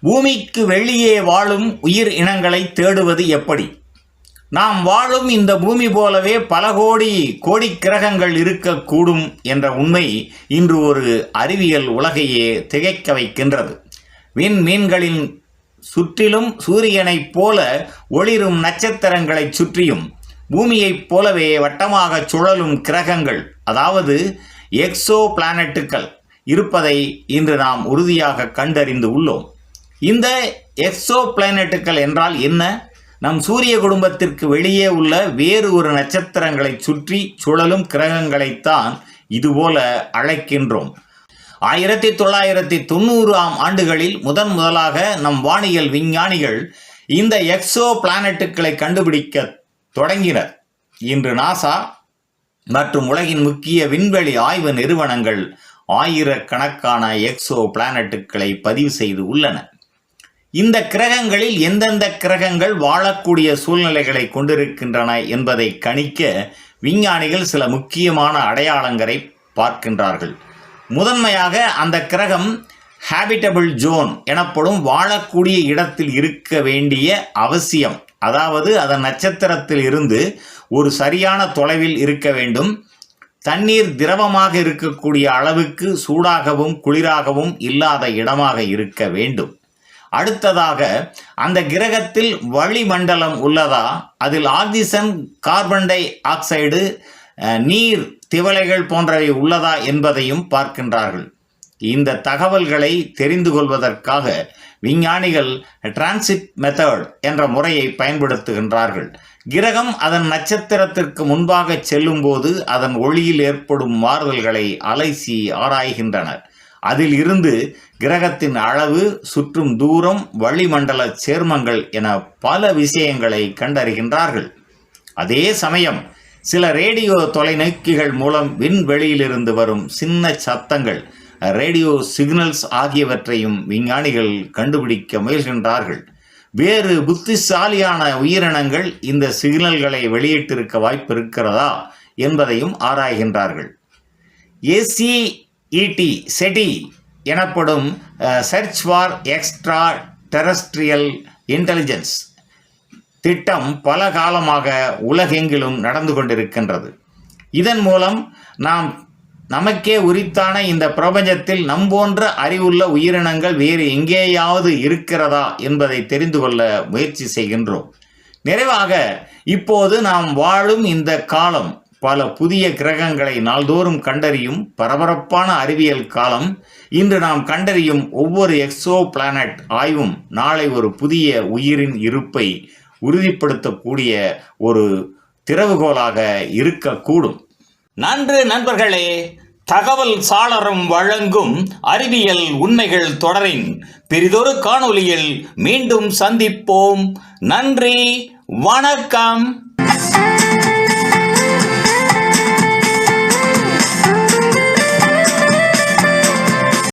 பூமிக்கு வெளியே வாழும் உயிர் இனங்களை தேடுவது எப்படி? நாம் வாழும் இந்த பூமி போலவே பல கோடி கோடி கிரகங்கள் இருக்கக்கூடும் என்ற உண்மை இன்று ஒரு அறிவியல் உலகையே திகைக்க வைக்கின்றது. விண்மீன்களின் சுற்றிலும் சூரியனைப் போல ஒளிரும் நட்சத்திரங்களைச் சுற்றியும் பூமியைப் போலவே வட்டமாக சுழலும் கிரகங்கள் அதாவது எக்ஸோ பிளானட்டுகள் இருப்பதை இன்று நாம் உறுதியாக கண்டறிந்து உள்ளோம். இந்த எக்ஸோ பிளானட்டுகள் என்றால் என்ன? நம் சூரிய குடும்பத்திற்கு வெளியே உள்ள வேறு ஒரு நட்சத்திரங்களை சுற்றி சுழலும் கிரகங்களைத்தான் இதுபோல அழைக்கின்றோம். ஆயிரத்தி தொள்ளாயிரத்தி தொண்ணூறாம் ஆண்டுகளில் முதன் முதலாக நம் வானியல் விஞ்ஞானிகள் இந்த எக்ஸோ பிளானட்டுகளை கண்டுபிடிக்க தொடங்கினர். இன்று நாசா மற்றும் உலகின் முக்கிய விண்வெளி ஆய்வு நிறுவனங்கள் ஆயிரக்கணக்கான எக்ஸோ பிளானட்டுகளை பதிவு செய்து உள்ளன. இந்த கிரகங்களில் எந்தெந்த கிரகங்கள் வாழக்கூடிய சூழ்நிலைகளை கொண்டிருக்கின்றன என்பதை கணிக்க விஞ்ஞானிகள் சில முக்கியமான அடையாளங்களை பார்க்கின்றார்கள். முதன்மையாக அந்த கிரகம் ஹேபிட்டபிள் ஜோன் எனப்படும் வாழக்கூடிய இடத்தில் இருக்க வேண்டிய அவசியம். அதாவது அதன் நட்சத்திரத்தில் இருந்து ஒரு சரியான தொலைவில் இருக்க வேண்டும். தண்ணீர் திரவமாக இருக்கக்கூடிய அளவுக்கு சூடாகவும் குளிராகவும் இல்லாத இடமாக இருக்க வேண்டும். அடுத்ததாக அந்த கிரகத்தில் வளிமண்டலம் உள்ளதா? அதில் ஆக்சிஜன் கார்பன் டை ஆக்சைடு நீர் திவலைகள் போன்றவை உள்ளதா என்பதையும் பார்க்கின்றார்கள். இந்த தகவல்களை தெரிந்து கொள்வதற்காக விஞ்ஞானிகள் டிரான்சிட் மெத்தட் என்ற முறையை பயன்படுத்துகின்றார்கள். கிரகம் அதன் நட்சத்திரத்திற்கு முன்பாக செல்லும்போது அதன் ஒளியில் ஏற்படும் மாறுதல்களை அலைசி ஆராய்கின்றனர். அதில் இருந்து கிரகத்தின் அளவு சுற்றும் தூரம் வளிமண்டல சேர்மங்கள் என பல விஷயங்களை கண்டறிகின்றார்கள். அதே சமயம் சில ரேடியோ தொலைநோக்கிகள் மூலம் விண்வெளியிலிருந்து வரும் சின்ன சத்தங்கள் ரேடியோ சிக்னல்ஸ் ஆகியவற்றையும் விஞ்ஞானிகள் கண்டுபிடிக்க முயல்கின்றார்கள். வேறு புத்திசாலியான உயிரினங்கள் இந்த சிக்னல்களை வெளியிட்டிருக்க வாய்ப்பு இருக்கிறதா என்பதையும் ஆராய்கின்றார்கள். ஏசி இடி செடி எனப்படும் search for extraterrestrial intelligence திட்டம் பல காலமாக உலகெங்கிலும் நடந்து கொண்டிருக்கின்றது. இதன் மூலம் நாம் நமக்கே உரித்தான இந்த பிரபஞ்சத்தில் நம்போன்ற அறிவுள்ள உயிரினங்கள் வேறு எங்கேயாவது இருக்கிறதா என்பதை தெரிந்து கொள்ள முயற்சி செய்கின்றோம். நிறைவாக இப்போது நாம் வாழும் இந்த காலம் பல புதிய கிரகங்களை நாள்தோறும் கண்டறியும் பரபரப்பான அறிவியல் காலம். இன்று நாம் கண்டறியும் ஒவ்வொரு எக்ஸோ பிளானட் ஆய்வும் நாளை ஒரு புதிய உயிரின் இருப்பை உறுதிப்படுத்தக்கூடிய ஒரு திறவுகோலாக இருக்கக்கூடும். நன்று நண்பர்களே தகவல் சாளரம் வழங்கும் அறிவியல் உண்மைகள் தொடரின் பெரிதொரு காணொளியில் மீண்டும் சந்திப்போம். நன்றி வணக்கம்.